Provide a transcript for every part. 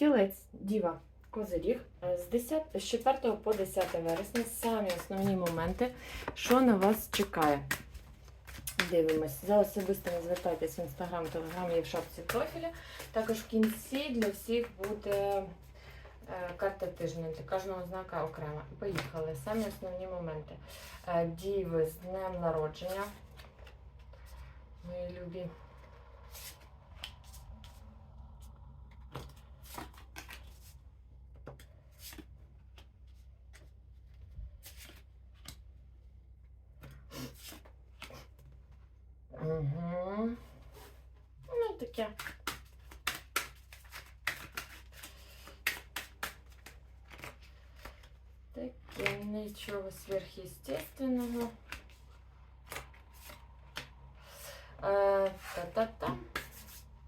Тілець, діва, козиріг е, з 10, з 4 по 10 вересня самі основні моменти, що на вас чекає. Дивимось. За особистими звертайтесь в інстаграм, телеграм є в шапці профіля. Також в кінці для всіх буде е, карта тижня, для кожного знака окремо. Поїхали. Самі основні моменти. Е, Діви з днем народження. Мої любі. Таке. Таке нічого сверхъестественного. Е, Та-та-та.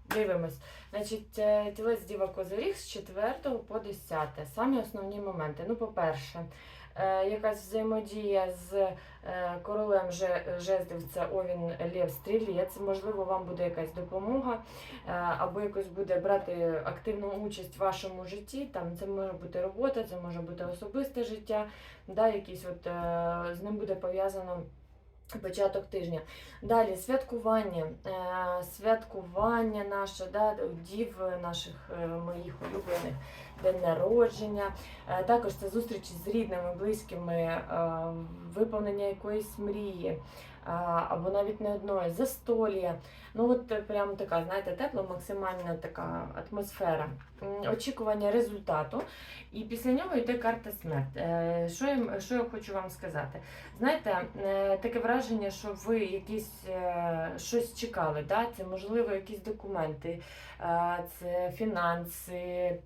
Дивимось. Значить, е, тілець Діва Козиріг з 4 по 10. Самі основні моменти. Ну, по-перше, е, якась взаємодія з е, королем же- жезлів, це Овін Лев Стрілець. Можливо, вам буде якась допомога, або якось буде брати активну участь в вашому житті. Там це може бути робота, це може бути особисте життя, да, якісь от, з ним буде пов'язано. Початок тижня. Далі святкування. Е, святкування наше, да, дів наших е, моїх улюблених, день народження. Е, також це зустрічі з рідними, близькими, виповнення якоїсь мрії, або навіть не одної, застолія. Ну, от е, прям така, знаєте, тепла, максимальна така атмосфера. Очікування результату. І після нього йде карта смерть. Е, Що я, що я хочу вам сказати? Знаєте, е, таке враження, що ви якісь щось чекали. Да? Це можливо якісь документи, це фінанси.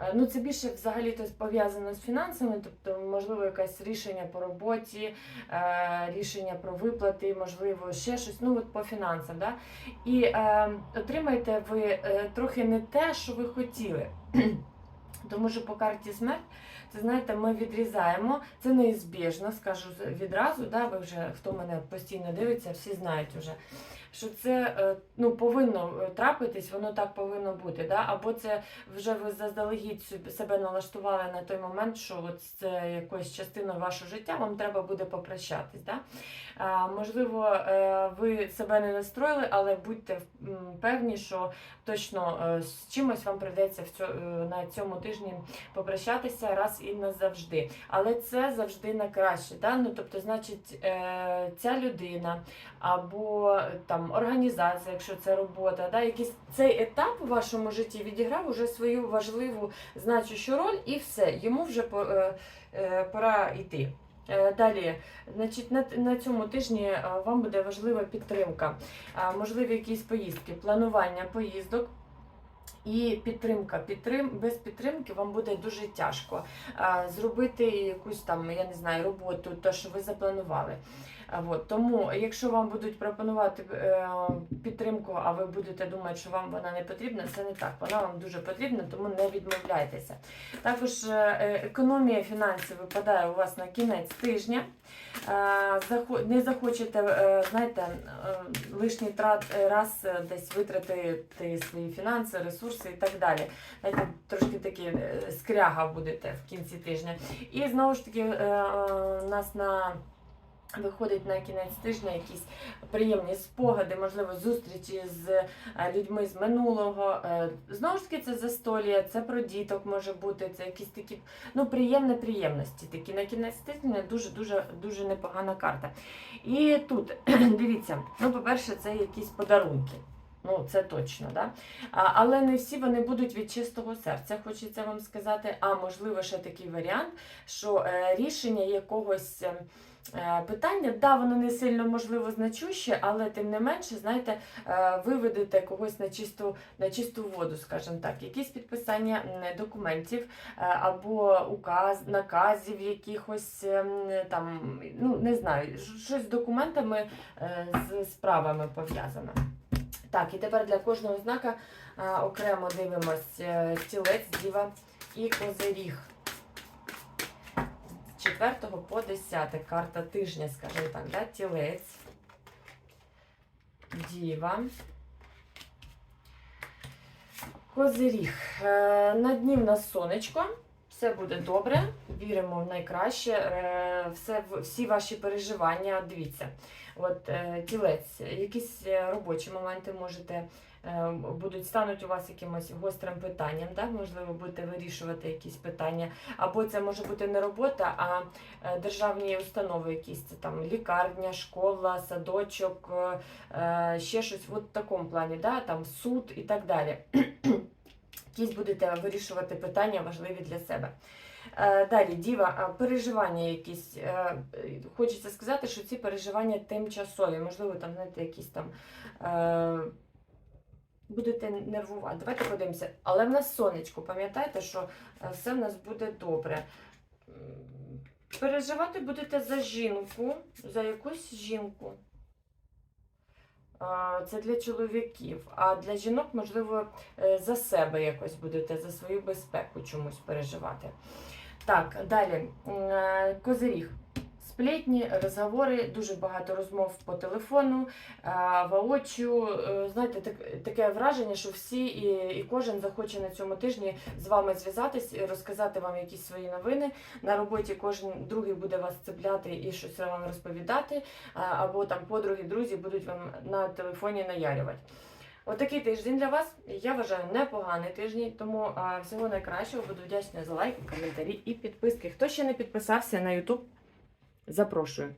Е, Ну, це більше взагалі то пов'язано з фінансами, тобто, можливо, якесь рішення по роботі, е, рішення про виплати, можливо, ще щось, ну от по фінансам. Да? І е, отримаєте ви е, трохи не те, що ви хотіли. Тому що по карті смерть, це знаєте, ми відрізаємо, це неізбіжно, скажу відразу, да, ви вже хто мене постійно дивиться, всі знають вже, що це е, ну, повинно е, трапитись, воно так повинно бути. Да? Або це вже ви заздалегідь себе налаштували на той момент, що от це якоюсь частиною вашого життя, вам треба буде попрощатись. Да? А, можливо, е, ви себе не настроїли, але будьте певні, що точно з чимось вам прийдеться на цьому тижні попрощатися раз і назавжди. Але це завжди на краще. Да? Ну, тобто, значить, е, ця людина або там організація, якщо це робота, да? якийсь цей етап у вашому житті відіграв уже свою важливу значущу роль, і все, йому вже е, е, пора йти. Далі, значить, на, на цьому тижні вам буде важлива підтримка, можливі якісь поїздки, планування поїздок. І підтримка. Підтрим... Без підтримки вам буде дуже тяжко зробити якусь там, я не знаю, роботу, то, що ви запланували. От. Тому, якщо вам будуть пропонувати е, підтримку, а ви будете думати, що вам вона не потрібна, це не так. Вона вам дуже потрібна, тому не відмовляйтеся. Також е, е, економія фінансів випадає у вас на кінець тижня. Не захочете, знаєте, лишній раз десь витратити свої фінанси, ресурси і так далі. Знаєте, трошки такі скряга будете в кінці тижня. І знову ж таки, у нас на Виходить на кінець тижня якісь приємні спогади, можливо, зустрічі з е, людьми з минулого. Е, Знову ж таки, це застолія, це про діток може бути, це якісь такі ну, приємні приємності. Такі на кінець тижня дуже дуже дуже непогана карта. І тут дивіться, ну, по-перше, це якісь подарунки. Ну, це точно, да? А, але не всі вони будуть від чистого серця, хочеться вам сказати. А можливо, ще такий варіант, що е, рішення якогось. е, е, Питання, да, воно не сильно можливо значуще, але тим не менше, знаєте, е, виведете когось на чисту, на чисту воду, скажімо так, якісь підписання документів е, або указ, наказів якихось ем, там, ну не знаю, щось з документами, е, з справами пов'язано. Так, і тепер для кожного знака е, окремо дивимось е, тілець, діва і козиріг. З 4 по 10 карта тижня, скажімо так, да? тілець, діва, Козиріг. Е, На дні в нас сонечко. Все буде добре. Віримо в найкраще. Е, Все, всі ваші переживання. Дивіться, от е, тілець, якісь е, робочі моменти можете. е, Будуть стануть у вас якимось гострим питанням, так? можливо, будете вирішувати якісь питання. Або це може бути не робота, а е, державні установи, якісь це там лікарня, школа, садочок, е, е, ще щось от в такому плані, да? там суд і так далі. Якісь будете вирішувати питання важливі для себе. Е, Далі, діва, переживання якісь. Е, Хочеться сказати, що ці переживання тимчасові, можливо, там, знаєте, якісь там. е, Будете нервувати. Давайте подивимося. Але в нас сонечко, пам'ятайте, що все в нас буде добре. Переживати будете за жінку, за якусь жінку. Це для чоловіків. А для жінок, можливо, е, за себе якось будете, за свою безпеку чомусь переживати. Так, далі. Е, Козиріг. Сплетні, розговори, дуже багато розмов по телефону, а. Е, Знаєте, так, таке враження, що всі і, і кожен захоче на цьому тижні з вами зв'язатись і розказати вам якісь свої новини. На роботі кожен другий буде вас цепляти і щось вам розповідати, або там подруги, друзі будуть вам на телефоні наярювати. Отакий тиждень для вас. Я вважаю непоганий тиждень, тому а, всього найкращого. Буду вдячна за лайки, коментарі і підписки. Хто ще не підписався на YouTube, запрошую.